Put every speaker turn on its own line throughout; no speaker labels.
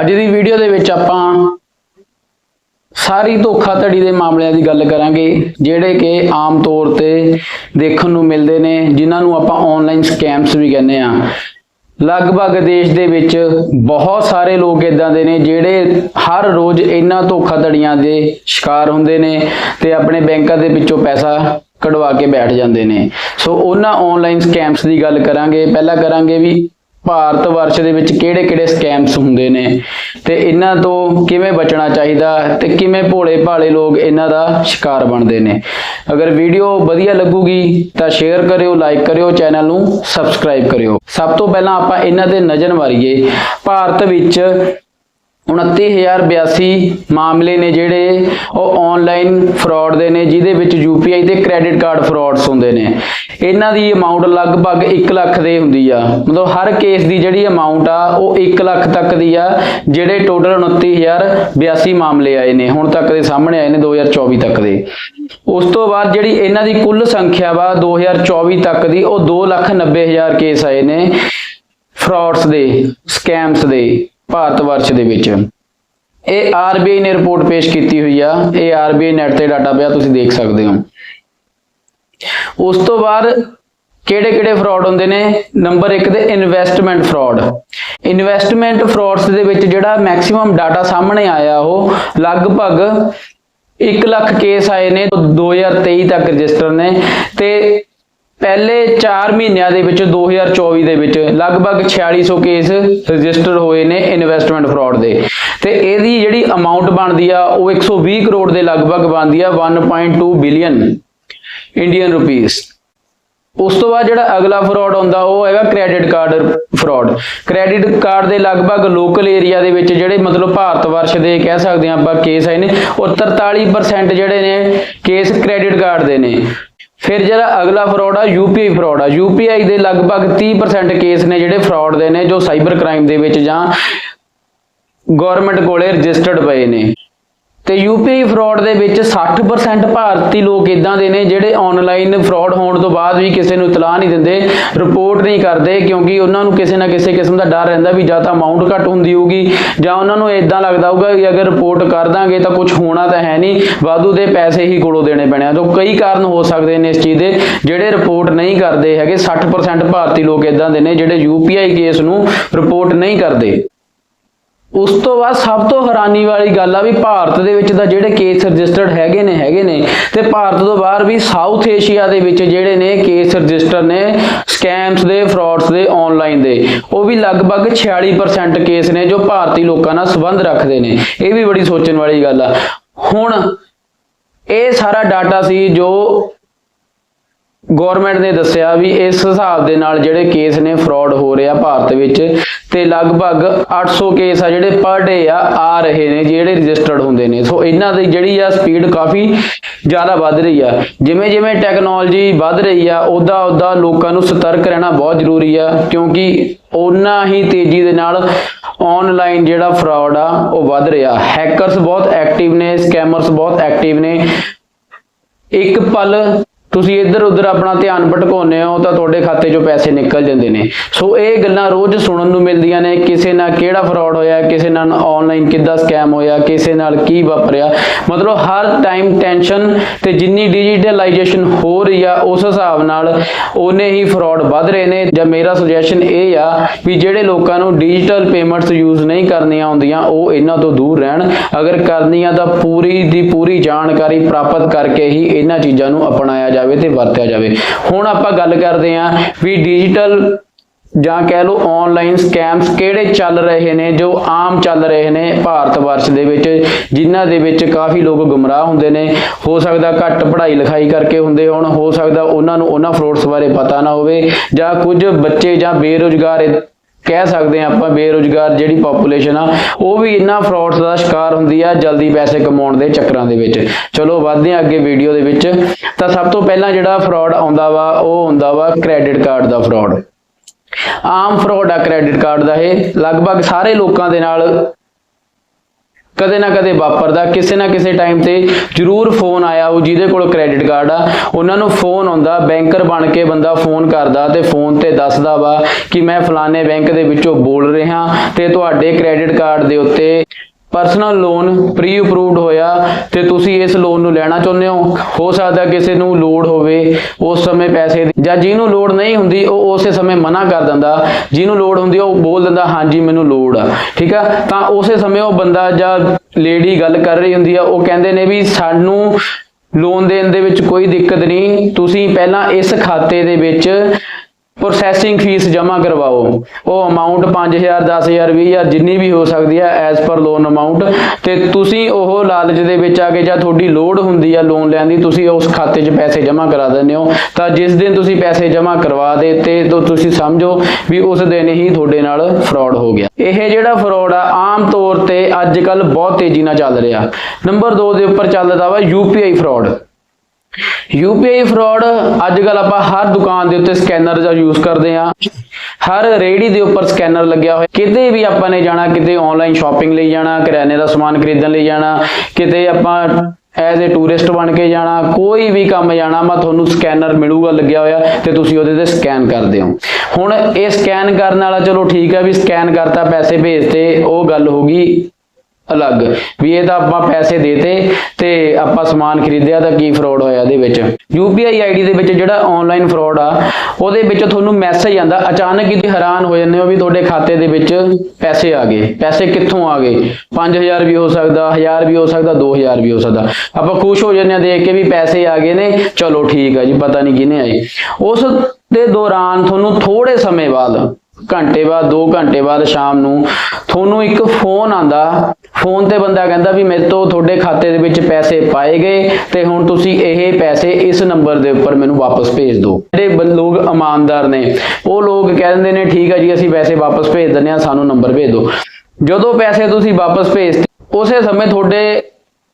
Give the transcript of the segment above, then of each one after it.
ਅੱਜ ਦੀ ਵੀਡੀਓ ਦੇ ਵਿੱਚ ਆਪਾਂ ਸਾਰੀ ਧੋਖਾਧੜੀ ਦੇ ਮਾਮਲਿਆਂ ਦੀ ਗੱਲ ਕਰਾਂਗੇ, ਜਿਹੜੇ ਕਿ ਆਮ ਤੌਰ ਤੇ ਦੇਖਣ ਨੂੰ ਮਿਲਦੇ ਨੇ, ਜਿਨ੍ਹਾਂ ਨੂੰ ਆਪਾਂ ਆਨਲਾਈਨ ਸਕੈਮਸ ਵੀ ਕਹਿੰਦੇ ਆ ਲਗਭਗ ਦੇਸ਼ ਦੇ ਵਿੱਚ ਬਹੁਤ ਸਾਰੇ ਲੋਕ ਇਦਾਂ ਦੇ ਨੇ, ਜਿਹੜੇ ਹਰ ਰੋਜ਼ ਇਹਨਾਂ ਧੋਖਾਧੜੀਆਂ ਦੇ ਸ਼ਿਕਾਰ ਹੁੰਦੇ ਨੇ ਤੇ ਆਪਣੇ ਬੈਂਕਾਂ ਦੇ ਵਿੱਚੋਂ ਪੈਸਾ ਕਢਵਾ ਕੇ ਬੈਠ ਜਾਂਦੇ ਨੇ। ਸੋ ਉਹਨਾਂ ਆਨਲਾਈਨ ਸਕੈਮਸ ਦੀ ਗੱਲ ਕਰਾਂਗੇ। ਪਹਿਲਾਂ ਕਰਾਂਗੇ ਵੀ ਭਾਰਤ ਵਰਸ਼ ਦੇ ਵਿੱਚ ਕਿਹੜੇ-ਕਿਹੜੇ ਸਕੈਮਸ ਹੁੰਦੇ ਨੇ? ਤੇ ਇਹਨਾਂ ਤੋਂ ਕਿਵੇਂ ਬਚਣਾ ਚਾਹੀਦਾ ਤੇ ਕਿਵੇਂ ਭੋਲੇ ਭਾਲੇ ਲੋਕ ਇਹਨਾਂ ਦਾ ਸ਼ਿਕਾਰ ਬਣਦੇ ਨੇ? ਅਗਰ ਵੀਡੀਓ ਵਧੀਆ ਲੱਗੂਗੀ ਤਾਂ ਸ਼ੇਅਰ ਕਰਿਓ ਲਾਈਕ ਕਰਿਓ ਚੈਨਲ ਨੂੰ ਸਬਸਕ੍ਰਾਈਬ ਕਰਿਓ। ਸਭ ਤੋਂ ਪਹਿਲਾਂ ਆਪਾਂ ਇਹਨਾਂ ਤੇ ਨਜ਼ਰ ਮਾਰੀਏ। ਭਾਰਤ ਵਿੱਚ 29082 ਮਾਮਲੇ ਨੇ ਜਿਹੜੇ ਉਹ ਆਨਲਾਈਨ ਫਰਾਡ ਦੇ ਨੇ, ਜਿਹਦੇ ਵਿੱਚ ਯੂਪੀਆਈ ਤੇ ਕ੍ਰੈਡਿਟ ਕਾਰਡ ਫਰਾਡਸ ਹੁੰਦੇ ਨੇ। ਇਹਨਾਂ ਦੀ ਅਮਾਉਂਟ ਲਗਭਗ 1 ਲੱਖ ਦੇ ਹੁੰਦੀ ਆ। ਮਤਲਬ ਹਰ ਕੇਸ ਦੀ ਜਿਹੜੀ ਅਮਾਉਂਟ ਆ, ਉਹ 1 ਲੱਖ ਤੱਕ ਦੀ ਆ, ਜਿਹੜੇ ਟੋਟਲ 29082 ਮਾਮਲੇ ਆਏ ਨੇ, ਹੁਣ ਤੱਕ ਦੇ ਸਾਹਮਣੇ ਆਏ ਨੇ 2024 ਤੱਕ ਦੇ। ਉਸ ਤੋਂ ਬਾਅਦ ਜਿਹੜੀ ਇਹਨਾਂ ਦੀ ਕੁੱਲ ਸੰਖਿਆ ਵਾ 2024 ਤੱਕ ਦੀ, ਉਹ 290000 ਕੇਸ ਆਏ ਨੇ। ਫਰਾਡਸ ਦੇ ਸਕੈਮਸ ਦੇ। ਭਾਰਤ ਵਰਸ਼ ਦੇ ਵਿੱਚ। ਇਹ ਆਰਬੀਆਈ ਨੇ ਰਿਪੋਰਟ ਪੇਸ਼ ਕੀਤੀ ਹੋਈ ਆ। ਇਹ ਆਰਬੀਆਈ ਨੈਟ ਤੇ ਡਾਟਾ ਪਿਆ, ਤੁਸੀਂ ਦੇਖ ਸਕਦੇ ਹੋ। ਉਸ ਤੋਂ ਬਾਅਦ ਕਿਹੜੇ ਕਿਹੜੇ ਫਰਾਡ ਹੁੰਦੇ ਨੇ? ਨੰਬਰ 1 ਤੇ ਇਨਵੈਸਟਮੈਂਟ ਫਰਾਡ ਇਨਵੈਸਟਮੈਂਟ ਫਰਾਡਸ ਦੇ ਵਿੱਚ ਜਿਹੜਾ ਮੈਕਸਿਮਮ ਡਾਟਾ ਸਾਹਮਣੇ ਆਇਆ, ਉਹ ਲਗਭਗ 1 ਲੱਖ ਕੇਸ ਆਏ ਨੇ 2023 ਤੱਕ ਰਜਿਸਟਰ ਨੇ। ਤੇ ਪਹਿਲੇ 4 ਮਹੀਨਿਆਂ ਦੇ ਵਿੱਚ 2024 ਦੇ ਵਿੱਚ ਲਗਭਗ 4600 ਕੇਸ ਰਜਿਸਟਰ ਹੋਏ ਨੇ ਇਨਵੈਸਟਮੈਂਟ ਫਰਾਡ ਦੇ। ਤੇ ਇਹਦੀ ਜਿਹੜੀ ਅਮਾਉਂਟ ਬਣਦੀ ਆ, ਉਹ 120 ਕਰੋੜ ਦੇ ਲਗਭਗ ਬਣਦੀ ਆ 1.2 ਬਿਲੀਅਨ ਇੰਡੀਅਨ ਰੁਪੀਸ ਉਸ ਤੋਂ ਬਾਅਦ ਜਿਹੜਾ ਅਗਲਾ ਫਰਾਡ ਆਉਂਦਾ, ਉਹ ਹੈਗਾ credit card fraud credit card ਦੇ ਲਗਭਗ ਲੋਕਲ ਏਰੀਆ ਦੇ ਵਿੱਚ ਜਿਹੜੇ ਮਤਲਬ ਭਾਰਤ ਵਰਸ਼ ਦੇ ਕਹਿ ਸਕਦੇ ਹਾਂ ਆਪਾਂ ਕੇਸ ਆਏ ਨੇ, ਉਹ 43% ਜਿਹੜੇ ਨੇ ਕੇਸ ਕ੍ਰੈਡਿਟ ਕਾਰਡ ਦੇ ਨੇ। ਫਿਰ ਜਿਹੜਾ ਅਗਲਾ ਫਰਾਡ ਆ ਯੂਪੀਆਈ ਫਰਾਡ ਆ। ਯੂਪੀਆਈ ਦੇ ਲਗਭਗ 30% ਕੇਸ ਨੇ ਜਿਹੜੇ ਫਰਾਡ ਦੇ ਨੇ, ਜੋ ਸਾਈਬਰ ਕ੍ਰਾਈਮ ਦੇ ਵਿੱਚ ਜਾਂ ਗਵਰਨਮੈਂਟ ਕੋਲੇ ਰਜਿਸਟਰਡ ਪਏ ਨੇ। ਤੇ ਯੂਪੀਆਈ ਫਰਾਡ ਦੇ ਵਿੱਚ 60% ਭਾਰਤੀ ਲੋਕ ਇਦਾਂ ਦੇ ਨੇ ਜਿਹੜੇ ਆਨਲਾਈਨ ਫਰਾਡ ਹੋਣ ਤੋਂ ਬਾਅਦ ਵੀ ਕਿਸੇ ਨੂੰ ਇਤਲਾਹ ਨਹੀਂ ਦਿੰਦੇ ਰਿਪੋਰਟ ਨਹੀਂ ਕਰਦੇ, ਕਿਉਂਕਿ ਉਹਨਾਂ ਨੂੰ ਕਿਸੇ ਨਾ ਕਿਸੇ ਕਿਸਮ ਦਾ ਡਰ ਰਹਿੰਦਾ ਵੀ ਜਾਂ ਤਾਂ ਅਮਾਉਂਟ ਘੱਟ ਹੁੰਦੀ ਹੋਊਗੀ ਜਾਂ ਉਹਨਾਂ ਨੂੰ ਇਦਾਂ ਲੱਗਦਾ ਹੋਊਗਾ ਕਿ ਅਗਰ ਰਿਪੋਰਟ ਕਰ ਦਾਂਗੇ ਤਾਂ ਕੁਝ ਹੋਣਾ ਤਾਂ ਹੈ ਨਹੀਂ, ਵਾਧੂ ਦੇ ਪੈਸੇ ਹੀ ਕੋਲੋਂ ਦੇਣੇ ਪੈਣੇ ਆ। ਤਾਂ ਕਈ ਕਾਰਨ ਹੋ ਸਕਦੇ ਨੇ ਇਸ ਚੀਜ਼ ਦੇ, ਜਿਹੜੇ ਰਿਪੋਰਟ ਨਹੀਂ ਕਰਦੇ ਹੈਗੇ 60% ਭਾਰਤੀ ਲੋਕ ਇਦਾਂ ਦੇ ਨੇ ਜਿਹੜੇ ਯੂਪੀਆਈ ਕੇਸ ਨੂੰ ਰਿਪੋਰਟ ਨਹੀਂ ਕਰਦੇ। ਉਸ ਤੋਂ ਬਾਅਦ ਸਭ ਤੋਂ ਹੈਰਾਨੀ ਵਾਲੀ ਗੱਲ ਆ ਵੀ ਭਾਰਤ ਦੇ ਵਿੱਚ ਤਾਂ ਜਿਹੜੇ ਕੇਸ ਰਜਿਸਟਰਡ ਹੈਗੇ ਨੇ ਹੈਗੇ ਨੇ ਤੇ ਭਾਰਤ ਤੋਂ ਬਾਹਰ ਵੀ ਸਾਊਥ ਏਸ਼ੀਆ ਦੇ ਵਿੱਚ ਜਿਹੜੇ ਨੇ ਕੇਸ ਰਜਿਸਟਰ ਨੇ ਸਕੈਮਸ ਦੇ ਫਰਾਡਸ ਦੇ ਆਨਲਾਈਨ ਦੇ, ਉਹ ਵੀ ਲਗਭਗ 46% ਕੇਸ ਨੇ ਜੋ ਭਾਰਤੀ ਲੋਕਾਂ ਨਾਲ ਸੰਬੰਧ ਰੱਖਦੇ ਨੇ। ਇਹ ਵੀ ਬੜੀ ਸੋਚਣ ਵਾਲੀ ਗੱਲ ਆ। ਹੁਣ ਇਹ ਸਾਰਾ ਡਾਟਾ ਸੀ ਜੋ ਗਵਰਨਮੈਂਟ ਨੇ ਦੱਸਿਆ ਵੀ ਇਸ ਹਿਸਾਬ ਦੇ ਨਾਲ ਜਿਹੜੇ ਕੇਸ ਨੇ ਫਰਾਡ ਹੋ ਰਿਹਾ ਭਾਰਤ ਵਿੱਚ ਤੇ ਲਗਭਗ 800 ਕੇਸ ਆ ਜਿਹੜੇ ਪਰ ਡੇ ਆ ਆ ਰਹੇ ਨੇ, ਜਿਹੜੇ ਰਜਿਸਟਰਡ ਹੁੰਦੇ ਨੇ। ਸੋ ਇਹਨਾਂ ਦੀ ਜਿਹੜੀ ਆ ਸਪੀਡ ਕਾਫੀ ਜ਼ਿਆਦਾ ਵੱਧ ਰਹੀ ਆ। ਜਿਵੇਂ ਜਿਵੇਂ ਟੈਕਨੋਲੋਜੀ ਵੱਧ ਰਹੀ ਆ ਉਦਾਂ ਉਦਾਂ ਲੋਕਾਂ ਨੂੰ ਸਤਰਕ ਰਹਿਣਾ ਬਹੁਤ ਜ਼ਰੂਰੀ ਆ, ਕਿਉਂਕਿ ਓਨਾ ਹੀ ਤੇਜ਼ੀ ਦੇ ਨਾਲ ਆਨਲਾਈਨ ਜਿਹੜਾ ਫਰਾਡ ਆ, ਉਹ ਵੱਧ ਰਿਹਾ। ਹੈਕਰਸ ਬਹੁਤ ਐਕਟਿਵ ਨੇ ਸਕੈਮਰਸ ਬਹੁਤ ਐਕਟਿਵ ਨੇ। ਇੱਕ ਪਲ ਤੁਸੀਂ ਇੱਧਰ ਉੱਧਰ ਆਪਣਾ ਧਿਆਨ ਭਟਕਾਉਂਦੇ ਹੋ ਤਾਂ ਤੁਹਾਡੇ ਖਾਤੇ 'ਚੋਂ ਪੈਸੇ ਨਿਕਲ ਜਾਂਦੇ ਨੇ। ਸੋ ਇਹ ਗੱਲਾਂ ਰੋਜ਼ ਸੁਣਨ ਨੂੰ ਮਿਲਦੀਆਂ ਨੇ। ਕਿਸੇ ਨਾਲ ਕਿਹੜਾ ਫਰਾਡ ਹੋਇਆ, ਕਿਸੇ ਨਾਲ ਆਨਲਾਈਨ ਕਿੱਦਾਂ ਸਕੈਮ ਹੋਇਆ, ਕਿਸੇ ਨਾਲ ਕੀ ਵਾਪਰਿਆ। ਮਤਲਬ ਹਰ ਟਾਈਮ ਟੈਨਸ਼ਨ ਤੇ ਜਿੰਨੀ ਡਿਜੀਟਲਾਈਜੇਸ਼ਨ ਹੋ ਰਹੀ ਆ, ਉਸ ਹਿਸਾਬ ਨਾਲ ਉਹਨੇ ਹੀ ਫਰਾਡ ਵੱਧ ਰਹੇ ਨੇ। ਜਾਂ ਮੇਰਾ ਸੁਜੈਸ਼ਨ ਇਹ ਆ ਵੀ ਜਿਹੜੇ ਲੋਕਾਂ ਨੂੰ ਡਿਜੀਟਲ ਪੇਮੈਂਟਸ ਯੂਜ਼ ਨਹੀਂ ਕਰਨੀਆਂ ਆਉਂਦੀਆਂ, ਉਹ ਇਹਨਾਂ ਤੋਂ ਦੂਰ ਰਹਿਣ। ਅਗਰ ਕਰਨੀਆਂ ਤਾਂ ਪੂਰੀ ਦੀ ਪੂਰੀ ਜਾਣਕਾਰੀ ਪ੍ਰਾਪਤ ਕਰਕੇ ਹੀ ਇਹਨਾਂ ਚੀਜ਼ਾਂ ਨੂੰ ਅਪਣਾਇਆ ਜਾਵੇ ਤੇ ਵਰਤਿਆ ਜਾਵੇ। ਹੁਣ ਆਪਾਂ ਗੱਲ ਕਰਦੇ ਹਾਂ ਵੀ ਡਿਜੀਟਲ ਜਾਂ ਕਹਿ ਲਓ ਆਨਲਾਈਨ ਸਕੈਮਸ ਕਿਹੜੇ ਚੱਲ ਰਹੇ ਨੇ, ਜੋ ਆਮ ਚੱਲ ਰਹੇ ਨੇ ਭਾਰਤ ਵਰਸ਼ ਦੇ ਵਿੱਚ, ਜਿਨ੍ਹਾਂ ਦੇ ਵਿੱਚ ਕਾਫੀ ਲੋਕ ਗੁੰਮਰਾਹ ਹੁੰਦੇ ਨੇ। ਹੋ ਸਕਦਾ ਘੱਟ ਪੜ੍ਹਾਈ ਲਿਖਾਈ ਕਰਕੇ ਹੁੰਦੇ ਹੋਣ, ਹੋ ਸਕਦਾ ਉਹਨਾਂ ਨੂੰ ਉਹਨਾਂ ਫਰੋਡਸ ਬਾਰੇ ਪਤਾ ਨਾ ਹੋਵੇ, ਜਾਂ ਕੁਝ ਬੱਚੇ ਜਾਂ ਬੇਰੁਜ਼ਗਾਰ ਕਹਿ ਸਕਦੇ ਆ ਆਪਾਂ ਬੇਰੁਜ਼ਗਾਰ ਜਿਹੜੀ ਪੋਪੂਲੇਸ਼ਨ ਆ, ਉਹ ਵੀ ਇਹਨਾਂ ਫਰਾਡਸ ਦਾ ਸ਼ਿਕਾਰ ਹੁੰਦੀ ਆ ਜਲਦੀ ਪੈਸੇ ਕਮਾਉਣ ਦੇ ਚੱਕਰਾਂ ਦੇ ਵਿੱਚ। ਚਲੋ ਵਧਦੇ ਆ ਅੱਗੇ ਵੀਡੀਓ ਦੇ ਵਿੱਚ। ਤਾਂ ਸਭ ਤੋਂ ਪਹਿਲਾਂ ਜਿਹੜਾ ਫਰਾਡ ਆਉਂਦਾ ਵਾ, ਉਹ ਹੁੰਦਾ ਵਾ ਕ੍ਰੈਡਿਟ ਕਾਰਡ ਦਾ ਫਰਾਡ ਆਮ ਫਰਾਡ ਆ ਕ੍ਰੈਡਿਟ ਕਾਰਡ ਦਾ ਇਹ। ਲਗਭਗ ਸਾਰੇ ਲੋਕਾਂ ਦੇ ਨਾਲ ਕਦੇ ਨਾ ਕਦੇ ਵਾਪਰਦਾ, ਕਿਸੇ ਨਾ ਕਿਸੇ ਟਾਈਮ ਤੇ ਜ਼ਰੂਰ ਫੋਨ ਆਇਆ ਉਹ ਜਿਹਦੇ ਕੋਲ ਕ੍ਰੈਡਿਟ ਕਾਰਡ ਆ, ਉਹਨਾਂ ਨੂੰ ਫੋਨ ਆਉਂਦਾ ਬੈਂਕਰ ਬਣ ਕੇ ਬੰਦਾ ਫੋਨ ਕਰਦਾ ਤੇ ਫੋਨ ਤੇ ਦੱਸਦਾ ਵਾ ਕਿ ਮੈਂ ਫਲਾਣੇ ਬੈਂਕ ਦੇ ਵਿੱਚੋਂ ਬੋਲ ਰਿਹਾ ਤੇ ਤੁਹਾਡੇ ਕ੍ਰੈਡਿਟ ਕਾਰਡ ਦੇ ਉੱਤੇ ਪਰਸਨਲ ਲੋਨ ਪ੍ਰੀ ਅਪਰੂਵਡ ਹੋਇਆ ਤੇ ਤੁਸੀਂ ਇਸ ਲੋਨ ਨੂੰ ਲੈਣਾ ਚਾਹੁੰਦੇ ਹੋ। ਹੋ ਸਕਦਾ ਕਿਸੇ ਨੂੰ ਲੋੜ ਹੋਵੇ, ਉਸ ਸਮੇਂ ਪੈਸੇ ਦੀ ਜਾਂ ਜਿਹਨੂੰ ਲੋੜ ਨਹੀਂ ਹੁੰਦੀ, ਉਹ ਉਸੇ ਸਮੇਂ ਮਨਾ ਕਰ ਦਿੰਦਾ। ਜਿਹਨੂੰ ਲੋੜ ਹੁੰਦੀ, ਉਹ ਬੋਲ ਦਿੰਦਾ, ਹਾਂਜੀ, ਮੈਨੂੰ ਲੋੜ ਆ। ਠੀਕ ਆ? ਤਾਂ ਉਸੇ ਸਮੇਂ ਉਹ ਬੰਦਾ ਜਾਂ ਲੇਡੀ ਗੱਲ ਕਰ ਰਹੀ ਹੁੰਦੀ ਆ, ਉਹ ਕਹਿੰਦੇ ਨੇ ਵੀ ਸਾਨੂੰ ਲੋਨ ਦੇਣ ਦੇ ਵਿੱਚ ਕੋਈ ਦਿੱਕਤ ਨਹੀਂ। ਤੁਸੀਂ ਪਹਿਲਾਂ ਇਸ ਖਾਤੇ ਦੇ ਵਿੱਚ ਪ੍ਰੋਸੈਸਿੰਗ ਫੀਸ ਜਮ੍ਹਾਂ ਕਰਵਾਓ। ਉਹ ਅਮਾਉਂਟ 5000 10000 20000 ਜਿੰਨੀ ਵੀ ਹੋ ਸਕਦੀ ਹੈ ਐਜ਼ ਪਰ ਲੋਨ ਅਮਾਉਂਟ ਤੇ ਤੁਸੀਂ ਉਹ ਲਾਲਚ ਦੇ ਵਿੱਚ ਆ ਕੇ ਜਾਂ ਤੁਹਾਡੀ ਲੋੜ ਹੁੰਦੀ ਆ ਲੋਨ ਲੈਣ ਦੀ, ਤੁਸੀਂ ਉਸ ਖਾਤੇ 'ਚ ਪੈਸੇ ਜਮ੍ਹਾਂ ਕਰਾ ਦਿੰਦੇ ਹੋ। ਤਾਂ ਜਿਸ ਦਿਨ ਤੁਸੀਂ ਪੈਸੇ ਜਮ੍ਹਾਂ ਕਰਵਾ ਦੇ, ਤਾਂ ਤੁਸੀਂ ਸਮਝੋ ਵੀ ਉਸ ਦਿਨ ਹੀ ਤੁਹਾਡੇ ਨਾਲ ਫਰਾਡ ਹੋ ਗਿਆ। ਇਹ ਜਿਹੜਾ ਫਰਾਡ ਆ, ਆਮ ਤੌਰ ਤੇ ਅੱਜ ਕੱਲ ਬਹੁਤ ਤੇਜ਼ੀ ਨਾਲ ਚੱਲ ਰਿਹਾ। ਨੰਬਰ 2 ਦੇ ਉੱਪਰ ਚੱਲਦਾ ਵਾ ਯੂਪੀਆਈ ਫਰਾਡ ਯੂਪੀਆਈ ਫਰਾਡ ਅੱਜ ਕੱਲ ਆਪਾਂ ਹਰ ਦੁਕਾਨ ਦੇ ਉੱਤੇ ਸਕੈਨਰ ਦਾ ਯੂਜ਼ ਕਰਦੇ ਆ ਹਰ ਰੇੜੀ ਦੇ ਉੱਪਰ ਸਕੈਨਰ ਲੱਗਿਆ ਹੋਇਆ। ਕਿਤੇ ਵੀ ਆਪਾਂ ਨੇ ਜਾਣਾ, ਕਿਤੇ ਆਨਲਾਈਨ ਸ਼ਾਪਿੰਗ ਲਈ ਜਾਣਾ ਕਰਿਆਨੇ ਦਾ ਸਮਾਨ ਖਰੀਦਣ ਲਈ ਜਾਣਾ, ਕਿਤੇ ਆਪਾਂ ਐਜ਼ ਅ ਟੂਰਿਸਟ ਬਣ ਕੇ ਜਾਣਾ, ਕੋਈ ਵੀ ਕੰਮ ਜਾਣਾ, ਮੈਂ ਤੁਹਾਨੂੰ ਸਕੈਨਰ ਮਿਲੂਗਾ, ਲੱਗਿਆ ਹੋਇਆ, ਤੇ ਤੁਸੀਂ ਉਹਦੇ ਤੇ ਸਕੈਨ ਕਰਦੇ ਹੋ। ਹੁਣ ਇਹ ਸਕੈਨ ਕਰਨ ਵਾਲਾ, ਚਲੋ ਠੀਕ ਹੈ ਵੀ ਸਕੈਨ ਕਰਤਾ, ਪੈਸੇ ਭੇਜਤੇ, ਉਹ ਗੱਲ ਹੋ ਗਈ। ਅਲੱਗ। ਵੀ ਇਹ ਤਾਂ ਆਪਾਂ ਪੈਸੇ ਦੇਤੇ ਤੇ ਆਪਾਂ ਸਮਾਨ ਖਰੀਦਿਆ ਤਾਂ ਕੀ ਫਰਾਡ ਹੋਇਆ ਇਹਦੇ ਵਿੱਚ? UPI ਆਈਡੀ ਦੇ ਵਿੱਚ ਜਿਹੜਾ ਆਨਲਾਈਨ ਫਰਾਡ ਆ, ਉਹਦੇ ਵਿੱਚ ਤੁਹਾਨੂੰ ਮੈਸੇਜ ਆਂਦਾ, ਅਚਾਨਕ ਹੀ ਹੈਰਾਨ ਹੋ ਜਾਂਦੇ ਹੋ ਵੀ ਤੁਹਾਡੇ ਖਾਤੇ ਦੇ ਵਿੱਚ ਪੈਸੇ ਆ ਗਏ। ਪੈਸੇ ਕਿੱਥੋਂ ਆ ਗਏ? 5000 ਵੀ ਹੋ ਸਕਦਾ 1000 ਵੀ ਹੋ ਸਕਦਾ 2000 ਵੀ ਹੋ ਸਕਦਾ। ਆਪਾਂ ਖੁਸ਼ ਹੋ ਜਾਂਦੇ ਆ ਦੇਖ ਕੇ ਵੀ ਪੈਸੇ ਆ ਗਏ ਨੇ। ਚਲੋ ਠੀਕ ਆ ਜੀ, ਪਤਾ ਨਹੀਂ ਕਿਹਨੇ ਆਏ। ਉਸ ਦੇ ਦੌਰਾਨ ਤੁਹਾਨੂੰ ਥੋੜੇ ਸਮੇਂ ਬਾਅਦ ਘੰਟੇ ਬਾਅਦ 2 ਘੰਟੇ ਬਾਅਦ ਸ਼ਾਮ ਨੂੰ ਤੁਹਾਨੂੰ ਇੱਕ ਫੋਨ ਆਂਦਾ ਫੋਨ ਤੇ ਬੰਦਾ ਕਹਿੰਦਾ ਵੀ ਮੇਰੇ ਤੋਂ ਤੁਹਾਡੇ ਖਾਤੇ ਦੇ ਵਿੱਚ ਪੈਸੇ ਪਾਏ ਗਏ ਤੇ ਹੁਣ ਤੁਸੀਂ ਇਹ ਪੈਸੇ ਇਸ ਨੰਬਰ ਦੇ ਉੱਪਰ ਮੈਨੂੰ ਵਾਪਸ ਭੇਜ ਦਿਓ। ਜਿਹੜੇ ਲੋਕ ਇਮਾਨਦਾਰ ਨੇ, ਉਹ ਲੋਕ ਕਹਿ ਦਿੰਦੇ ਨੇ, ਠੀਕ ਹੈ ਜੀ, ਅਸੀਂ ਪੈਸੇ ਵਾਪਸ ਭੇਜ ਦਿੰਦੇ ਆ ਸਾਨੂੰ ਨੰਬਰ ਭੇਜ ਦਿਓ। ਜਦੋਂ ਪੈਸੇ ਤੁਸੀਂ ਵਾਪਸ ਭੇਜਤੇ, ਉਸੇ ਸਮੇਂ ਤੁਹਾਡੇ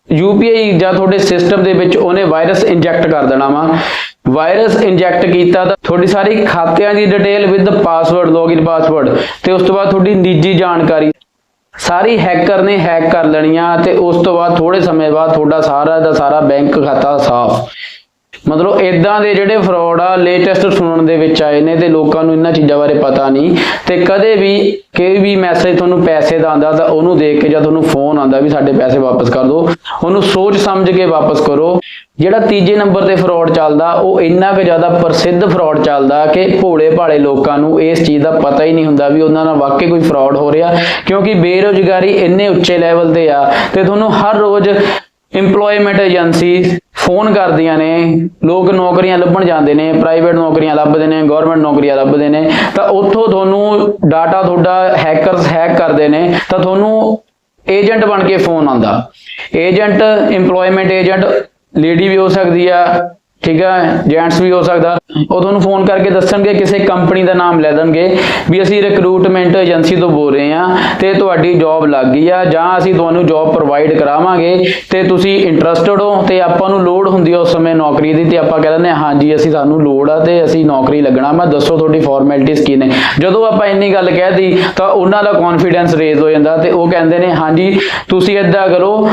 UPI ਜਾਂ ਤੁਹਾਡੇ ਸਿਸਟਮ ਦੇ ਵਿੱਚ ਉਹਨੇ ਵਾਇਰਸ ਇੰਜੈਕਟ ਕਰ ਦੇਣਾ ਵਾ। ਵਾਇਰਸ ਇੰਜੈਕਟ ਕੀਤਾ ਤਾਂ ਤੁਹਾਡੀ ਸਾਰੀ ਖਾਤਿਆਂ ਦੀ detail with password, login password ਤੇ ਉਸ ਤੋਂ ਬਾਅਦ ਤੁਹਾਡੀ ਨਿੱਜੀ ਜਾਣਕਾਰੀ। ਸਾਰੀ ਹੈਕਰ ਨੇ ਹੈਕ ਕਰ ਲੈਣੀਆਂ ਤੇ ਉਸ ਤੋਂ ਬਾਅਦ ਥੋੜੇ ਸਮੇਂ ਬਾਅਦ ਤੁਹਾਡਾ ਸਾਰਾ ਦਾ ਸਾਰਾ ਬੈਂਕ ਖਾਤਾ ਸਾਫ਼। ਮਤਲਬ ਇਦਾਂ ਦੇ ਜਿਹੜੇ ਫਰਾਡ ਆ ਲੇਟੈਸਟ ਸੁਣਨ ਦੇ ਵਿੱਚ ਆਏ ਨੇ ਤੇ ਲੋਕਾਂ ਨੂੰ ਇਹਨਾਂ ਚੀਜ਼ਾਂ ਬਾਰੇ ਪਤਾ ਨਹੀਂ। ਤੇ ਕਦੇ ਵੀ ਕੋਈ ਵੀ ਮੈਸੇਜ ਤੁਹਾਨੂੰ ਪੈਸੇ ਦਾ ਆਂਦਾ ਤਾਂ ਉਹਨੂੰ ਦੇਖ ਕੇ ਜਾਂ ਤੁਹਾਨੂੰ ਫੋਨ ਆਂਦਾ ਵੀ ਸਾਡੇ ਪੈਸੇ ਵਾਪਸ ਕਰ ਦਿਓ। ਉਹਨੂੰ ਸੋਚ ਸਮਝ ਕੇ ਵਾਪਸ ਕਰੋ। ਜਿਹੜਾ ਤੀਜੇ ਨੰਬਰ ਤੇ ਫਰਾਡ ਚੱਲਦਾ, ਉਹ ਇੰਨਾ ਕੁ ਜ਼ਿਆਦਾ ਪ੍ਰਸਿੱਧ ਫਰਾਡ ਚੱਲਦਾ ਕਿ ਭੋਲੇ ਭਾਲੇ ਲੋਕਾਂ ਨੂੰ ਇਸ ਚੀਜ਼ ਦਾ ਪਤਾ ਹੀ ਨਹੀਂ ਹੁੰਦਾ ਵੀ ਉਹਨਾਂ ਨਾਲ ਵਾਕਈ ਕੋਈ ਫਰਾਡ ਹੋ ਰਿਹਾ। ਕਿਉਂਕਿ ਬੇਰੁਜ਼ਗਾਰੀ ਇੰਨੇ ਉੱਚੇ ਲੈਵਲ ਤੇ ਆ ਤੇ ਤੁਹਾਨੂੰ ਹਰ ਰੋਜ਼ ਇੰਪਲੋਇਮੈਂਟ ਏਜੰਸੀ ਫੋਨ ਕਰਦੀਆਂ ਨੇ, ਲੋਕ ਨੌਕਰੀਆਂ ਲੱਭਣ ਜਾਂਦੇ ਨੇ ਪ੍ਰਾਈਵੇਟ ਨੌਕਰੀਆਂ ਲੱਭਦੇ ਨੇ ਗਵਰਨਮੈਂਟ ਨੌਕਰੀਆਂ ਲੱਭਦੇ ਨੇ, ਤਾਂ ਉੱਥੋਂ ਤੁਹਾਨੂੰ ਡਾਟਾ ਤੁਹਾਡਾ ਹੈਕਰਸ ਹੈਕ ਕਰਦੇ ਨੇ, ਤਾਂ ਤੁਹਾਨੂੰ ਏਜੰਟ ਬਣ ਕੇ ਫੋਨ ਆਉਂਦਾ। ਏਜੰਟ EMPLOYMENT ਏਜੰਟ ਲੇਡੀ ਵੀ ਹੋ ਸਕਦੀ ਆ ਠੀਕ ਹੈ ਜੈਂਟਸ ਵੀ ਹੋ ਸਕਦਾ। ਉਹ ਤੁਹਾਨੂੰ ਫੋਨ ਕਰਕੇ ਦੱਸਣਗੇ, ਕਿਸੇ ਕੰਪਨੀ ਦਾ ਨਾਮ ਲੈ ਦੇਣਗੇ। ਵੀ ਅਸੀਂ ਰਿਕਰੂਟਮੈਂਟ ਏਜੰਸੀ ਤੋਂ ਬੋਲ ਰਹੇ ਆ ਤੇ ਤੁਹਾਡੀ ਜੌਬ ਲੱਗ ਗਈ ਆ, ਜਾਂ ਅਸੀਂ ਤੁਹਾਨੂੰ ਜੌਬ ਪ੍ਰੋਵਾਈਡ ਕਰਾਵਾਂਗੇ ਤੇ ਤੁਸੀਂ ਇੰਟਰਸਟਿਡ ਹੋ ਤੇ ਆਪਾਂ ਨੂੰ ਲੋੜ ਹੁੰਦੀ ਆ ਉਸ ਸਮੇਂ ਨੌਕਰੀ ਦੀ ਤੇ ਆਪਾਂ ਕਹਿ ਦਿੰਦੇ ਹਾਂ, ਹਾਂਜੀ, ਅਸੀਂ ਸਾਨੂੰ ਲੋੜ ਆ ਤੇ ਅਸੀਂ ਨੌਕਰੀ ਲੱਗਣਾ। ਮੈਂ ਦੱਸੋ ਤੁਹਾਡੀ ਫਾਰਮੈਲਿਟੀਜ਼ ਕੀ ਨੇ। ਜਦੋਂ ਆਪਾਂ ਇੰਨੀ ਗੱਲ ਕਹਿ ਦੀ ਤਾਂ ਉਹਨਾਂ ਦਾ ਕੌਨਫੀਡੈਂਸ ਰੇਜ਼ ਹੋ ਜਾਂਦਾ ਤੇ ਉਹ ਕਹਿੰਦੇ ਨੇ, ਹਾਂਜੀ, ਤੁਸੀਂ ਏਦਾਂ ਕਰੋ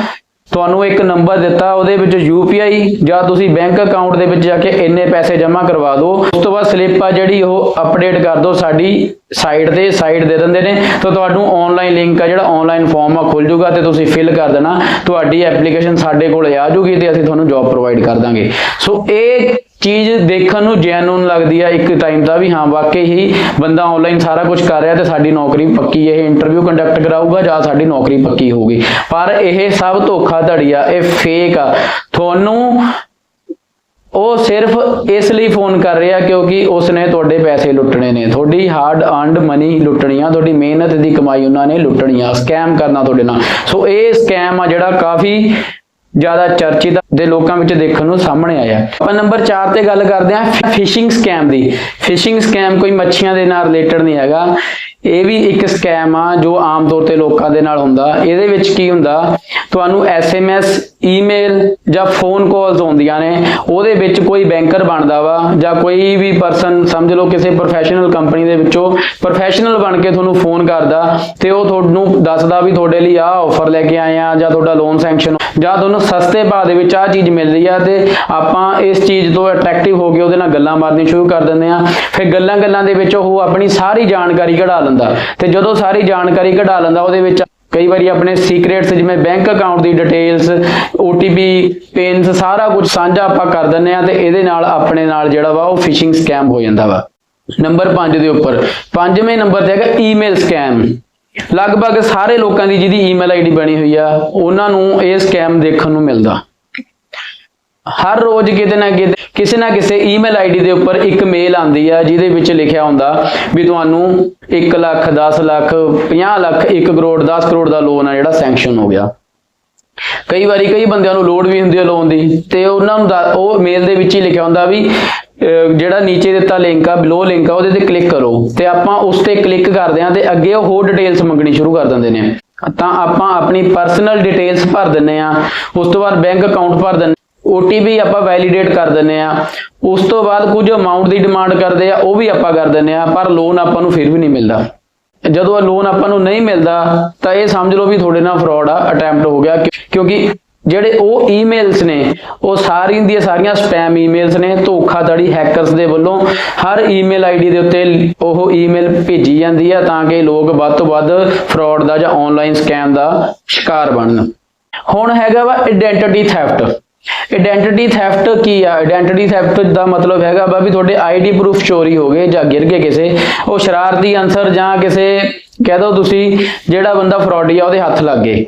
ਤੁਹਾਨੂੰ ਇੱਕ ਨੰਬਰ ਦਿੱਤਾ, ਉਹਦੇ ਵਿੱਚ UPI ਜਾਂ ਤੁਸੀਂ ਬੈਂਕ ਅਕਾਊਂਟ ਦੇ ਵਿੱਚ ਜਾ ਕੇ ਇੰਨੇ ਪੈਸੇ ਜਮ੍ਹਾਂ ਕਰਵਾ ਦਿਓ। ਉਸ ਤੋਂ ਬਾਅਦ ਸਲਿੱਪ ਆ ਜਿਹੜੀ ਉਹ ਅਪਡੇਟ ਕਰ ਦਿਓ ਸਾਡੀ ਸਾਈਟ ਤੇ, ਸਾਈਟ ਦੇ ਦਿੰਦੇ ਨੇ। ਤਾਂ ਤੁਹਾਨੂੰ ਆਨਲਾਈਨ ਲਿੰਕ ਆ ਜਿਹੜਾ ਆਨਲਾਈਨ ਫਾਰਮ ਆ ਖੁੱਲ ਜਾਊਗਾ ਤੇ ਤੁਸੀਂ ਫਿਲ ਕਰ ਦੇਣਾ। ਤੁਹਾਡੀ ਐਪਲੀਕੇਸ਼ਨ ਸਾਡੇ ਕੋਲ ਆ ਜਾਊਗੀ ਤੇ ਅਸੀਂ ਤੁਹਾਨੂੰ ਜੌਬ ਪ੍ਰੋਵਾਈਡ ਕਰ ਦਾਂਗੇ। ਸੋ ਇਹ ਚੀਜ਼ ਦੇਖਣ ਨੂੰ ਜੈਨੂਨ ਲੱਗਦੀ ਆ ਇੱਕ ਟਾਈਮ ਦਾ ਵੀ, ਹਾਂ, ਵਾਕਈ ਹੀ ਬੰਦਾ ਆਨਲਾਈਨ ਸਾਰਾ ਕੁਝ ਕਰ ਰਿਹਾ ਤੇ ਸਾਡੀ ਨੌਕਰੀ ਪੱਕੀ ਇਹ ਇੰਟਰਵਿਊ ਕੰਡਕਟ ਕਰਾਊਗਾ ਜਾਂ ਸਾਡੀ ਨੌਕਰੀ ਪੱਕੀ ਹੋਊਗੀ। ਪਰ ਇਹ ਸਭ ਧੋਖਾਧੜੀ ਆ, ਇਹ ਫੇਕ ਆ। ਤੁਹਾਨੂੰ ਉਹ ਸਿਰਫ ਇਸ ਲਈ ਫੋਨ ਕਰ ਰਿਹਾ ਕਿਉਂਕਿ ਉਸਨੇ ਤੁਹਾਡੇ ਪੈਸੇ ਲੁੱਟਣੇ ਨੇ। ਤੁਹਾਡੀ ਹਾਰਡ ਅਰਨਡ ਮਨੀ ਲੁੱਟਣੀ ਆ ਤੁਹਾਡੀ ਮਿਹਨਤ ਦੀ ਕਮਾਈ ਉਹਨਾਂ ਨੇ ਲੁੱਟਣੀ ਆ। ਸਕੈਮ ਕਰਨਾ ਤੁਹਾਡੇ ਨਾਲ। ਸੋ ਇਹ ਸਕੈਮ ਆ ਜਿਹੜਾ ਕਾਫੀ ਜ਼ਿਆਦਾ ਚਰਚਿਤ ਦੇ ਲੋਕਾਂ ਵਿੱਚ ਦੇਖਣ ਨੂੰ ਸਾਹਮਣੇ ਆਇਆ। ਆਪਾਂ ਨੰਬਰ 4 ਤੇ ਗੱਲ ਕਰਦੇ ਹਾਂ ਫਿਸ਼ਿੰਗ ਸਕੈਮ ਦੀ। ਫਿਸ਼ਿੰਗ ਸਕੈਮ ਕੋਈ ਮੱਛੀਆਂ ਦੇ ਨਾਲ ਰਿਲੇਟਡ ਨਹੀਂ ਹੈਗਾ। ਇਹ ਵੀ ਇੱਕ ਸਕੈਮ ਆ ਜੋ ਆਮ ਤੌਰ ਤੇ ਲੋਕਾਂ ਦੇ ਨਾਲ ਹੁੰਦਾ। ਇਹਦੇ ਵਿੱਚ ਕੀ ਹੁੰਦਾ? ਤੁਹਾਨੂੰ ਐਸਐਮਐਸ ਈਮੇਲ ਜਾਂ ਫੋਨ ਕਾਲਸ ਆਉਂਦੀਆਂ ਨੇ। ਉਹਦੇ ਵਿੱਚ ਕੋਈ ਬੈਂਕਰ ਬਣਦਾ ਵਾ ਜਾਂ ਕੋਈ ਵੀ ਪਰਸਨ ਸਮਝ ਲਓ ਕਿਸੇ ਪ੍ਰੋਫੈਸ਼ਨਲ ਕੰਪਨੀ ਦੇ ਵਿੱਚੋਂ ਪ੍ਰੋਫੈਸ਼ਨਲ ਬਣ ਕੇ ਤੁਹਾਨੂੰ ਫੋਨ ਕਰਦਾ ਤੇ ਉਹ ਤੁਹਾਨੂੰ ਦੱਸਦਾ ਵੀ ਤੁਹਾਡੇ ਲਈ ਆਹ ਆਫਰ ਲੈ ਕੇ ਆਏ ਆ ਜਾਂ ਤੁਹਾਡਾ ਲੋਨ ਸੈਂਕਸ਼ਨ ਜਾਂ ਤੁਹਾਨੂੰ ਸਸਤੇ ਭਾਅ ਦੇ ਵਿੱਚ ਆਹ ਚੀਜ਼ ਮਿਲ ਰਹੀ ਆ ਤੇ ਆਪਾਂ ਇਸ ਚੀਜ਼ ਤੋਂ ਅਟਰੈਕਟਿਵ ਹੋ ਕੇ ਉਹਦੇ ਨਾਲ ਗੱਲਾਂ ਮਾਰਨੀਆਂ ਸ਼ੁਰੂ ਕਰ ਦਿੰਦੇ ਆ। ਫਿਰ ਗੱਲਾਂ ਗੱਲਾਂ ਦੇ ਵਿੱਚ ਉਹ ਆਪਣੀ ਸਾਰੀ ਜਾਣਕਾਰੀ ਕਢਾ ਲੈਂਦਾ। ਤੇ ਜਦੋਂ ਸਾਰੀ ਜਾਣਕਾਰੀ ਕਢਾ ਲੈਂਦਾ, ਉਹਦੇ ਵਿੱਚ ਕਈ ਵਾਰੀ ਆਪਣੇ ਸੀਕ੍ਰੇਟਸ ਜਿਵੇਂ ਬੈਂਕ ਅਕਾਊਂਟ ਦੀ ਡਿਟੇਲਸ OTP ਪਿੰਸ ਸਾਰਾ ਕੁਝ ਸਾਂਝਾ ਆਪਾਂ ਕਰ ਦਿੰਨੇ ਆ ਤੇ ਇਹਦੇ ਨਾਲ ਆਪਣੇ ਨਾਲ ਜਿਹੜਾ ਵਾ ਉਹ ਫਿਸ਼ਿੰਗ ਸਕੈਮ ਹੋ ਜਾਂਦਾ ਵਾ। ਨੰਬਰ 5 ਦੇ ਉੱਪਰ। ਪੰਜਵੇਂ ਨੰਬਰ ਤੇ ਹੈਗਾ ਈਮੇਲ ਸਕੈਮ ਲਗਭਗ ਸਾਰੇ ਲੋਕਾਂ ਦੀ ਜਿਹਦੀ ਈਮੇਲ ਆਈਡੀ ਬਣੀ ਹੋਈ ਆ, ਉਹਨਾਂ ਨੂੰ ਇਹ ਸਕੈਮ ਦੇਖਣ ਨੂੰ ਮਿਲਦਾ। ਹਰ ਰੋਜ਼ ਕਿਤੇ ਨਾ ਕਿਤੇ, ਕਿਸੇ ਨਾ ਕਿਸੇ ਈਮੇਲ ਆਈਡੀ ਦੇ ਉੱਪਰ ਇੱਕ ਮੇਲ ਆਉਂਦੀ ਆ, ਜਿਹਦੇ ਵਿੱਚ ਲਿਖਿਆ ਹੁੰਦਾ ਵੀ ਤੁਹਾਨੂੰ 1 ਲੱਖ 10 ਲੱਖ 50 ਲੱਖ 1 ਕਰੋੜ 10 ਕਰੋੜ ਦਾ ਲੋਨ ਆ ਜਿਹੜਾ ਸੈਂਕਸ਼ਨ ਹੋ ਗਿਆ। ਕਈ ਵਾਰੀ ਕਈ ਬੰਦਿਆਂ ਨੂੰ ਲੋੜ ਵੀ ਹੁੰਦੀ ਹੈ ਲੋਨ ਦੀ, ਤੇ ਉਹਨਾਂ ਨੂੰ ਉਹ ਮੇਲ ਦੇ ਵਿੱਚ ਹੀ ਲਿਖਿਆ ਹੁੰਦਾ ਵੀ ਜਿਹੜਾ ਨੀਚੇ ਦਿੱਤਾ ਲਿੰਕ ਆ ਬਿਲੋ ਲਿੰਕ ਆ, ਉਹਦੇ ਤੇ ਕਲਿੱਕ ਕਰੋ। ਤੇ ਆਪਾਂ ਉਸ ਤੇ ਕਲਿੱਕ ਕਰਦੇ ਆ ਤੇ ਅੱਗੇ ਉਹ ਹੋਰ ਡਿਟੇਲਸ ਮੰਗਣੀ ਸ਼ੁਰੂ ਕਰ ਦਿੰਦੇ ਨੇ। ਤਾਂ ਆਪਾਂ ਆਪਣੀ ਪਰਸਨਲ ਡਿਟੇਲਸ ਭਰ ਦਿੰਨੇ ਆ ਉਸ ਤੋਂ ਬਾਅਦ ਬੈਂਕ ਅਕਾਊਂਟ ਭਰ ਦਿੰਨੇ OTP ਆਪਾਂ ਵੈਲੀਡੇਟ ਕਰ ਦਿੰਨੇ ਆ ਉਸ ਤੋਂ ਬਾਅਦ ਕੁਝ ਅਮਾਉਂਟ ਦੀ ਡਿਮਾਂਡ ਕਰਦੇ ਆ, ਉਹ ਵੀ ਆਪਾਂ ਕਰ ਦਿੰਨੇ ਆ ਪਰ ਲੋਨ ਆਪਾਂ ਨੂੰ ਫਿਰ ਵੀ ਨਹੀਂ ਮਿਲਦਾ। ਜਦੋਂ ਲੋਨ ਆਪਾਂ ਨੂੰ ਨਹੀਂ ਮਿਲਦਾ, ਤਾਂ ਇਹ ਸਮਝ ਲਓ ਵੀ ਤੁਹਾਡੇ ਨਾਲ ਫਰਾਡ ਆ ਅਟੈਂਪਟ ਹੋ ਗਿਆ। ਕਿਉਂਕਿ ਜਿਹੜੇ ਉਹ ਈਮੇਲਸ ਨੇ, ਉਹ ਸਾਰੀਆਂ ਦੀਆਂ ਸਾਰੀਆਂ ਸਪੈਮ ਈਮੇਲਸ ਨੇ, ਧੋਖਾਧੜੀ ਹੈਕਰਸ ਦੇ ਵੱਲੋਂ ਹਰ ਈਮੇਲ ਆਈਡੀ ਦੇ ਉੱਤੇ ਉਹ ਈਮੇਲ ਭੇਜੀ ਜਾਂਦੀ ਆ ਤਾਂ ਕਿ ਲੋਕ ਵੱਧ ਤੋਂ ਵੱਧ ਫਰਾਡ ਦਾ ਜਾਂ ਆਨਲਾਈਨ ਸਕੈਮ ਦਾ ਸ਼ਿਕਾਰ ਬਣਨ। ਹੁਣ ਹੈਗਾ ਵਾ ਆਇਡੈਂਟੀਟੀ ਥੈਫਟ ਆਇਡੈਂਟੀਟੀ ਥੈਫਟ ਕੀ ਆ? ਆਇਡੈਂਟੀਟੀ ਥੈਫਟ ਦਾ ਮਤਲਬ ਹੈਗਾ ਵਾ ਵੀ ਤੁਹਾਡੇ ਆਈਡੀ ਪ੍ਰੂਫ ਚੋਰੀ ਹੋ ਗਏ ਜਾਂ ਗਿਰ ਗਏ ਕਿਸੇ, ਉਹ ਸ਼ਰਾਰਤੀ ਅਨਸਰ ਜਾਂ ਕਿਸੇ, ਕਹਿ ਦੋ ਤੁਸੀਂ, ਜਿਹੜਾ ਬੰਦਾ ਫਰਾਡੀ ਆ ਉਹਦੇ ਹੱਥ ਲੱਗ ਗਏ।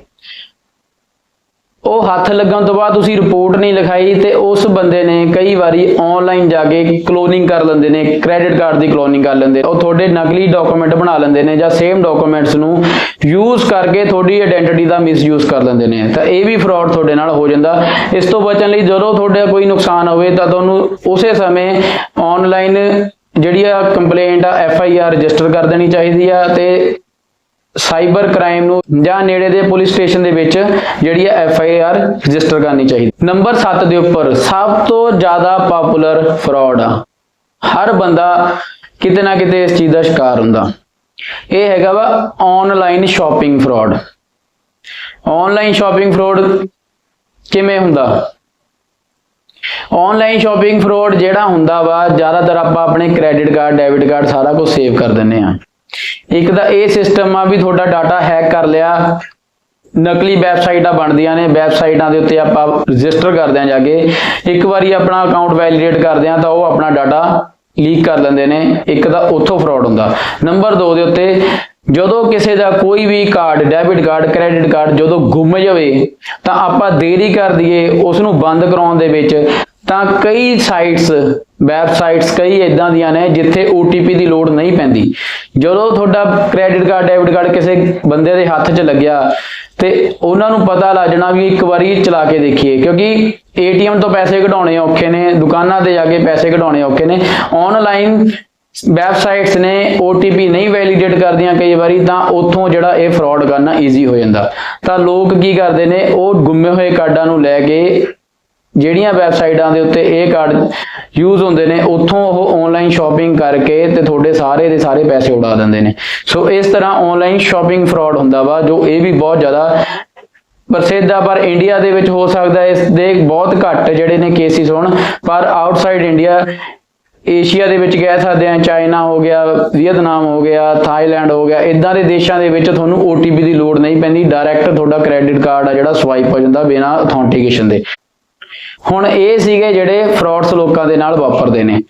ਉਹ ਹੱਥ ਲੱਗਣ ਤੋਂ ਬਾਅਦ ਤੁਸੀਂ ਰਿਪੋਰਟ ਨਹੀਂ ਲਿਖਾਈ ਤੇ ਉਸ ਬੰਦੇ ਨੇ ਕਈ ਵਾਰੀ ਆਨਲਾਈਨ ਜਾ ਕੇ ਕਲੋਨਿੰਗ ਕਰ ਲੈਂਦੇ ਨੇ ਕ੍ਰੈਡਿਟ ਕਾਰਡ ਦੀ ਕਲੋਨਿੰਗ ਕਰ ਲੈਂਦੇ ਉਹ ਤੁਹਾਡੇ ਨਕਲੀ ਡਾਕੂਮੈਂਟ ਬਣਾ ਲੈਂਦੇ ਨੇ ਜਾਂ ਸੇਮ ਡਾਕੂਮੈਂਟਸ ਨੂੰ ਯੂਜ਼ ਕਰਕੇ ਤੁਹਾਡੀ ਆਇਡੈਂਟੀਟੀ ਦਾ ਮਿਸਯੂਜ਼ ਕਰ ਲੈਂਦੇ ਨੇ। ਤਾਂ ਇਹ ਵੀ ਫਰਾਡ ਤੁਹਾਡੇ ਨਾਲ ਹੋ ਜਾਂਦਾ। ਇਸ ਤੋਂ ਬਚਣ ਲਈ ਜਦੋਂ ਤੁਹਾਡਾ ਕੋਈ ਨੁਕਸਾਨ ਹੋਵੇ ਤਾਂ ਤੁਹਾਨੂੰ ਉਸੇ ਸਮੇਂ ਆਨਲਾਈਨ ਜਿਹੜੀ ਆ ਕੰਪਲੇਂਟ ਆ ਐਫ ਆਈ ਆਰ ਰਜਿਸਟਰ ਕਰ ਦੇਣੀ ਚਾਹੀਦੀ ਆ ਤੇ ਸਾਈਬਰ ਕ੍ਰਾਈਮ ਨੂੰ ਜਾਂ ਨੇੜੇ ਦੇ ਪੁਲਿਸ ਸਟੇਸ਼ਨ ਦੇ ਵਿੱਚ ਜਿਹੜੀ ਹੈ ਐਫ ਆਈ ਆਰ ਰਜਿਸਟਰ ਕਰਨੀ ਚਾਹੀਦੀ। ਨੰਬਰ 7 ਦੇ ਉੱਪਰ ਸਭ ਤੋਂ ਜ਼ਿਆਦਾ ਪਪੂਲਰ ਫਰਾਡ ਆ। ਹਰ ਬੰਦਾ ਕਿਤੇ ਨਾ ਕਿਤੇ ਇਸ ਚੀਜ਼ ਦਾ ਸ਼ਿਕਾਰ ਹੁੰਦਾ। ਇਹ ਹੈਗਾ ਵਾ online shopping fraud. Online shopping fraud ਕਿਵੇਂ ਹੁੰਦਾ? ਆਨਲਾਈਨ ਸ਼ਾਪਿੰਗ ਫਰਾਡ ਜਿਹੜਾ ਹੁੰਦਾ ਵਾ, ਜ਼ਿਆਦਾਤਰ ਆਪਾਂ ਆਪਣੇ ਕ੍ਰੈਡਿਟ ਕਾਰਡ ਡੈਬਿਟ ਕਾਰਡ ਸਾਰਾ ਕੁਝ ਸੇਵ ਕਰ ਦਿੰਨੇ ਆ ਇੱਕ ਤਾਂ ਇਹ ਸਿਸਟਮ ਆ ਵੀ ਤੁਹਾਡਾ ਡਾਟਾ ਹੈਕ ਕਰ ਲਿਆ। ਨਕਲੀ ਵੈਬਸਾਈਟਾਂ ਬਣਦੀਆਂ ਨੇ ਵੈਬਸਾਈਟਾਂ ਦੇ ਉੱਤੇ ਆਪਾਂ ਰਜਿਸਟਰ ਕਰਦੇ ਆ ਜਾ ਕੇ। ਇੱਕ ਵਾਰੀ ਆਪਣਾ ਅਕਾਊਂਟ ਵੈਲੀਡੇਟ ਕਰਦੇ ਆ ਤਾਂ ਉਹ ਆਪਣਾ ਡਾਟਾ ਲੀਕ ਕਰ ਲੈਂਦੇ ਨੇ। ਇੱਕ ਤਾਂ ਉੱਥੋਂ ਫਰਾਡ ਹੁੰਦਾ। ਨੰਬਰ 2 ਦੇ ਉੱਤੇ, ਜਦੋਂ ਕਿਸੇ ਦਾ ਕੋਈ ਵੀ card debit card credit card ਜਦੋਂ ਗੁੰਮ ਜਾਵੇ, ਤਾਂ ਆਪਾਂ ਦੇਰੀ ਕਰ ਦਈਏ ਉਸ ਨੂੰ ਬੰਦ ਕਰਾਉਣ ਦੇ ਵਿੱਚ। ਤਾਂ ਕਈ ਸਾਈਟਸ ਵੈਬਸਾਈਟਸ ਕਈ ਇਦਾਂ ਦੀਆਂ ਨੇ ਜਿੱਥੇ OTP ਦੀ ਲੋੜ ਨਹੀਂ ਪੈਂਦੀ। ਜਦੋਂ ਤੁਹਾਡਾ ਕ੍ਰੈਡਿਟ ਕਾਰਡ ਡੈਬਿਟ ਕਾਰਡ ਕਿਸੇ ਬੰਦੇ ਦੇ ਹੱਥ 'ਚ ਲੱਗਿਆ ਤੇ ਉਹਨਾਂ ਨੂੰ ਪਤਾ ਲੱਗ ਵੀ ਇੱਕ ਵਾਰੀ ਚਲਾ ਕੇ ਦੇਖੀਏ, ਕਿਉਂਕਿ ATM ਤੋਂ ਪੈਸੇ ਕਢਾਉਣੇ ਔਖੇ ਨੇ, ਦੁਕਾਨਾਂ ਤੇ ਜਾ ਕੇ ਪੈਸੇ ਕਢਾਉਣੇ ਔਖੇ ਨੇ। ਆਨਲਾਈਨ ਵੈਬਸਾਈਟਸ ਨੇ OTP ਨਹੀਂ ਵੈਲੀਡੇਟ ਕਰਦੀਆਂ ਕਈ ਵਾਰੀ, ਤਾਂ ਉੱਥੋਂ ਜਿਹੜਾ ਇਹ ਫਰਾਡ ਕਰਨਾ ਈਜ਼ੀ ਹੋ ਜਾਂਦਾ। ਤਾਂ ਲੋਕ ਕੀ ਕਰਦੇ ਨੇ, ਉਹ ਗੁੰਮੇ ਹੋਏ ਕਾਰਡਾਂ ਨੂੰ ਲੈ ਕੇ ਜਿਹੜੀਆਂ ਵੈਬਸਾਈਟਾਂ ਦੇ ਉੱਤੇ ਇਹ ਕਾਰਡ ਯੂਜ਼ ਹੁੰਦੇ ਨੇ, ਉੱਥੋਂ ਉਹ ਆਨਲਾਈਨ ਸ਼ਾਪਿੰਗ ਕਰਕੇ ਤੇ ਤੁਹਾਡੇ ਸਾਰੇ ਦੇ ਸਾਰੇ ਪੈਸੇ ਉਡਾ ਦਿੰਦੇ ਨੇ। ਸੋ ਇਸ ਤਰ੍ਹਾਂ ਆਨਲਾਈਨ ਸ਼ਾਪਿੰਗ ਫਰਾਡ ਹੁੰਦਾ ਵਾ, ਜੋ ਇਹ ਵੀ ਬਹੁਤ ਜ਼ਿਆਦਾ ਪ੍ਰਸਿੱਧ ਆ, ਪਰ ਇੰਡੀਆ ਦੇ ਵਿੱਚ ਹੋ ਸਕਦਾ ਇਸ ਦੇ ਬਹੁਤ ਘੱਟ ਜਿਹੜੇ ਨੇ ਕੇਸਿਸ ਹੋਣ। ਪਰ ਆਊਟਸਾਈਡ ਇੰਡੀਆ ਏਸ਼ੀਆ ਦੇ ਵਿੱਚ ਕਹਿ ਸਕਦੇ ਆ ਚਾਈਨਾ ਹੋ ਗਿਆ ਵੀਅਤਨਾਮ ਹੋ ਗਿਆ ਥਾਈਲੈਂਡ ਹੋ ਗਿਆ ਇਦਾਂ ਦੇ ਦੇਸ਼ਾਂ ਦੇ ਵਿੱਚ ਤੁਹਾਨੂੰ OTP ਦੀ ਲੋੜ ਨਹੀਂ ਪੈਂਦੀ। ਡਾਇਰੈਕਟ ਤੁਹਾਡਾ ਕ੍ਰੈਡਿਟ ਕਾਰਡ ਆ ਜਿਹੜਾ ਸਵਾਈਪ ਹੋ ਜਾਂਦਾ ਬਿਨਾਂ ਅਥੈਂਟੀਕੇਸ਼ਨ ਦੇ। ਹੁਣ ਇਹ ਸੀਗੇ ਜਿਹੜੇ ਫਰਾਡਸ ਲੋਕਾਂ ਦੇ ਨਾਲ ਵਾਪਰਦੇ ਨੇ।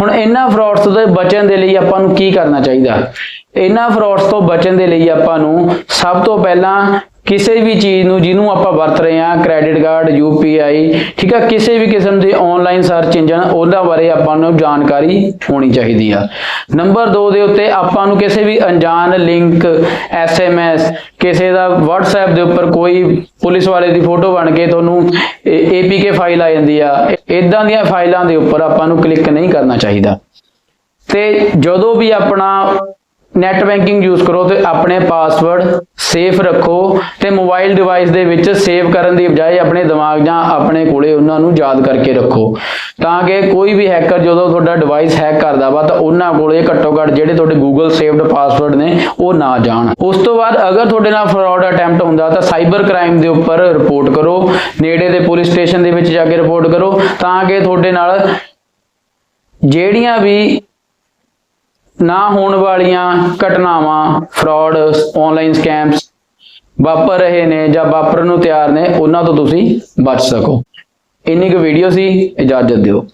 ਹੁਣ ਇਹਨਾਂ ਫਰਾਡਸ ਤੋਂ ਬਚਣ ਦੇ ਲਈ ਆਪਾਂ ਨੂੰ ਕੀ ਕਰਨਾ ਚਾਹੀਦਾ? ਇਹਨਾਂ ਫਰਾਡਸ ਤੋਂ ਬਚਣ ਦੇ ਲਈ ਆਪਾਂ ਨੂੰ ਸਭ ਤੋਂ ਪਹਿਲਾਂ ਕਿਸੇ ਵੀ ਚੀਜ਼ ਨੂੰ ਜਿਹਨੂੰ ਆਪਾਂ ਵਰਤ ਰਹੇ ਹਾਂ ਕ੍ਰੈਡਿਟ ਕਾਰਡ UPI ਠੀਕ ਆ, ਕਿਸੇ ਵੀ ਕਿਸਮ ਦੇ ਆਨਲਾਈਨ ਸਰਚ ਇੰਜਨ ਉਹਨਾਂ ਬਾਰੇ ਆਪਾਂ ਨੂੰ ਜਾਣਕਾਰੀ ਹੋਣੀ ਚਾਹੀਦੀ ਆ। ਨੰਬਰ 2 ਦੇ ਉੱਤੇ ਆਪਾਂ ਨੂੰ ਕਿਸੇ ਵੀ ਅਣਜਾਣ ਲਿੰਕ SMS ਕਿਸੇ ਦਾ WhatsApp ਦੇ ਉੱਪਰ ਕੋਈ ਪੁਲਿਸ ਵਾਲੇ ਦੀ ਫੋਟੋ ਬਣ ਕੇ ਤੁਹਾਨੂੰ APK ਫਾਈਲ ਆ ਜਾਂਦੀ ਆ। ਇਦਾਂ ਦੀਆਂ ਫਾਈਲਾਂ ਦੇ ਉੱਪਰ ਆਪਾਂ ਨੂੰ ਕਲਿੱਕ ਨਹੀਂ ਕਰਨਾ ਚਾਹੀਦਾ। ਤੇ ਜਦੋਂ ਵੀ ਆਪਣਾ ਨੈਟ ਬੈਂਕਿੰਗ ਯੂਜ਼ ਕਰੋ ਤੇ ਆਪਣੇ ਪਾਸਵਰਡ ਸੇਫ ਰੱਖੋ ਤੇ ਮੋਬਾਈਲ ਡਿਵਾਈਸ ਦੇ ਵਿੱਚ ਸੇਵ ਕਰਨ ਦੀ ਬਜਾਏ ਆਪਣੇ ਦਿਮਾਗ ਜਾਂ ਆਪਣੇ ਕੋਲੇ ਉਹਨਾਂ ਨੂੰ ਯਾਦ ਕਰਕੇ ਰੱਖੋ। ਤਾਂ ਕਿ ਕੋਈ ਵੀ ਹੈਕਰ ਜਦੋਂ ਤੁਹਾਡਾ ਡਿਵਾਈਸ ਹੈਕ ਕਰਦਾ ਵਾ ਤਾਂ ਉਹਨਾਂ ਕੋਲੇ ਘੱਟੋ ਘੱਟ ਜਿਹੜੇ ਤੁਹਾਡੇ Google ਸੇਵਡ ਪਾਸਵਰਡ ਨੇ ਉਹ ਨਾ ਜਾਣ। ਉਸ ਤੋਂ ਬਾਅਦ ਅਗਰ ਤੁਹਾਡੇ ਨਾਲ ਫਰਾਡ ਅਟੈਂਪਟ ਹੁੰਦਾ ਤਾਂ ਸਾਈਬਰ ਕ੍ਰਾਈਮ ਦੇ ਉੱਪਰ ਰਿਪੋਰਟ ਕਰੋ, ਨੇੜੇ ਦੇ ਪੁਲਿਸ ਸਟੇਸ਼ਨ ਦੇ ਵਿੱਚ ਜਾ ਕੇ ਰਿਪੋਰਟ ਕਰੋ ਤਾਂ ਕਿ ਤੁਹਾਡੇ ਨਾਲ ਜਿਹੜੀਆਂ ਵੀ ਨਾ ਹੋਣ ਵਾਲੀਆਂ ਘਟਨਾਵਾਂ ਫਰਾਡ ਆਨਲਾਈਨ ਸਕੈਮਸ ਵਾਪਰ ਰਹੇ ਨੇ ਜਾਂ ਵਾਪਰਨ ਨੂੰ ਤਿਆਰ ਨੇ, ਉਹਨਾਂ ਤੋਂ ਤੁਸੀਂ ਬਚ ਸਕੋ। ਇੰਨੀ ਕੁ ਵੀਡੀਓ ਸੀ, ਇਜਾਜ਼ਤ ਦਿਓ।